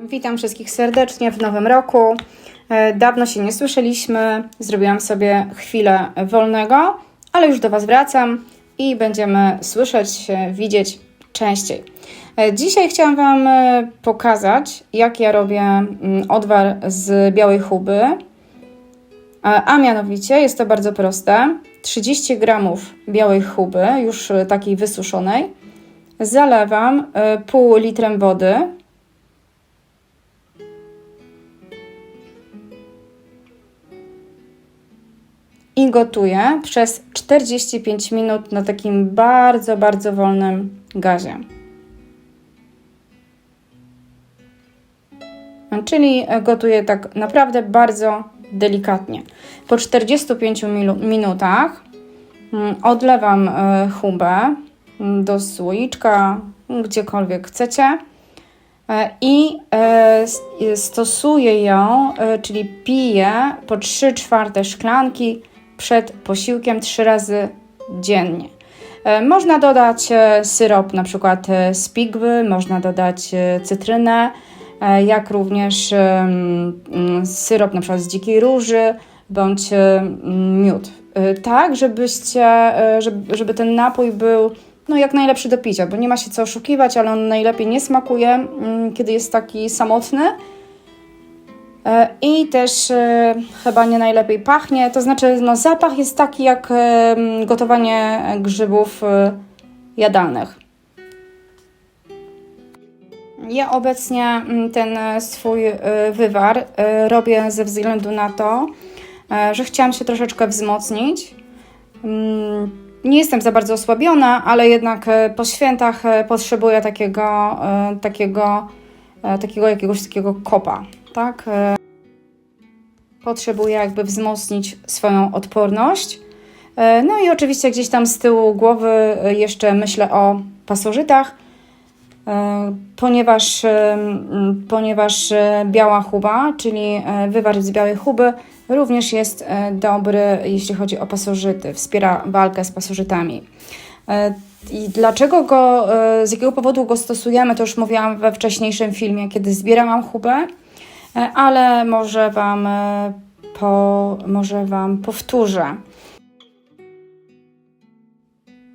Witam wszystkich serdecznie w nowym roku. E, Dawno się nie słyszeliśmy. Zrobiłam sobie chwilę wolnego, ale już do Was wracam i będziemy słyszeć się, widzieć częściej. E, Dzisiaj chciałam Wam e, pokazać, jak ja robię mm, odwar z białej chuby. A mianowicie jest to bardzo proste. 30 gramów białej chuby, już e, takiej wysuszonej, zalewam e, pół litrem wody. I gotuję przez 45 minut na takim bardzo, bardzo wolnym gazie. Czyli gotuję tak naprawdę bardzo delikatnie. Po 45 milu- minutach mm, odlewam e, chubę mm, do słoiczka, gdziekolwiek chcecie. E, I e, e, stosuję ją, e, czyli piję po 3 czwarte szklanki przed posiłkiem 3 razy dziennie. E, Można dodać e, syrop na przykład e, z pigwy, można dodać cytrynę, jak również mm, syrop na przykład z dzikiej róży bądź miód. Tak, żebyście, żeby, żeby ten napój był no, jak najlepszy do picia, bo nie ma się co oszukiwać, ale on najlepiej nie smakuje, mm, kiedy jest taki samotny. E, I też e, chyba nie najlepiej pachnie, to znaczy no, zapach jest taki jak e, gotowanie grzybów jadalnych. Ja obecnie mm, ten swój wywar robię ze względu na to, że chciałam się troszeczkę wzmocnić. Mm, Nie jestem za bardzo osłabiona, ale jednak po świętach potrzebuję takiego, takiego, takiego jakiegoś takiego kopa, tak? E, Potrzebuję jakby wzmocnić swoją odporność. E, No i oczywiście gdzieś tam z tyłu głowy e, jeszcze myślę o pasożytach, ponieważ, ponieważ biała chuba, czyli wywar z białej chuby, również jest dobry, jeśli chodzi o pasożyty, wspiera walkę z pasożytami. I dlaczego go, z jakiego powodu go stosujemy, to już mówiłam we wcześniejszym filmie, kiedy zbierałam chubę, ale może Wam, e, po, może wam powtórzę.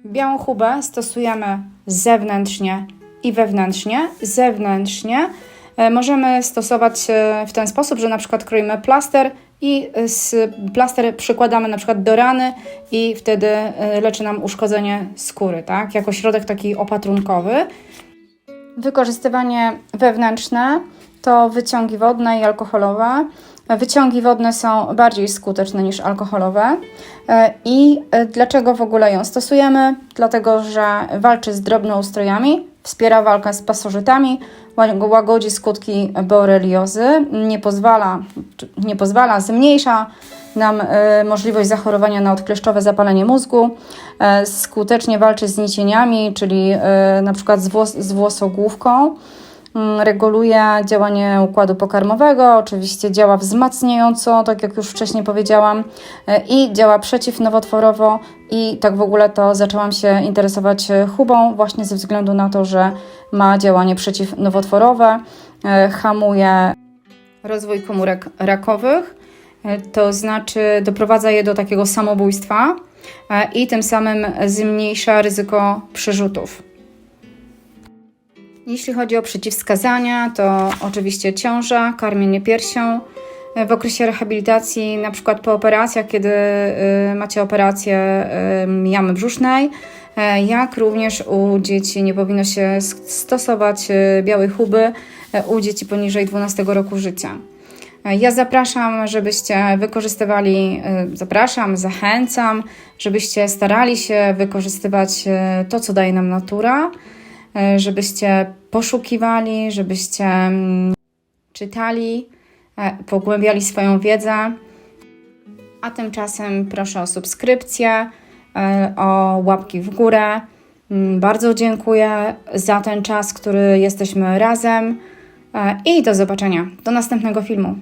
Białą chubę stosujemy zewnętrznie i wewnętrznie. Zewnętrznie e, możemy stosować e, w ten sposób, że na przykład kroimy plaster i e, z plaster przykładamy na przykład do rany i wtedy e, leczy nam uszkodzenie skóry, tak? Jako środek taki opatrunkowy. Wykorzystywanie wewnętrzne to wyciągi wodne i alkoholowe. Wyciągi wodne są bardziej skuteczne niż alkoholowe. E, I dlaczego w ogóle ją stosujemy? Dlatego, że walczy z drobnoustrojami, wspiera walkę z pasożytami, ła- łagodzi skutki boreliozy, nie pozwala, nie pozwala, zmniejsza nam e, możliwość zachorowania na odkleszczowe zapalenie mózgu, e, skutecznie walczy z nicieniami, czyli e, na przykład z, włos- z włosogłówką, reguluje działanie układu pokarmowego, oczywiście działa wzmacniająco, tak jak już wcześniej powiedziałam, e, i działa przeciwnowotworowo i tak w ogóle to zaczęłam się interesować e, chubą właśnie ze względu na to, że ma działanie przeciwnowotworowe, e, hamuje rozwój komórek rakowych, to znaczy doprowadza je do takiego samobójstwa i tym samym zmniejsza ryzyko przerzutów. Jeśli chodzi o przeciwwskazania, to oczywiście ciąża, karmienie piersią. W okresie rehabilitacji, na przykład po operacjach, kiedy y, macie operację y, jamy brzusznej, e, jak również u dzieci nie powinno się stosować białej chuby e, u dzieci poniżej 12 roku życia. E, Ja zapraszam, żebyście wykorzystywali, zapraszam, zachęcam, żebyście starali się wykorzystywać to, co daje nam natura, e, żebyście poszukiwali, żebyście mm, czytali, e, pogłębiali swoją wiedzę. A tymczasem proszę o subskrypcję, e, o łapki w górę. Mm, Bardzo dziękuję za ten czas, który jesteśmy razem e, i do zobaczenia. Do następnego filmu.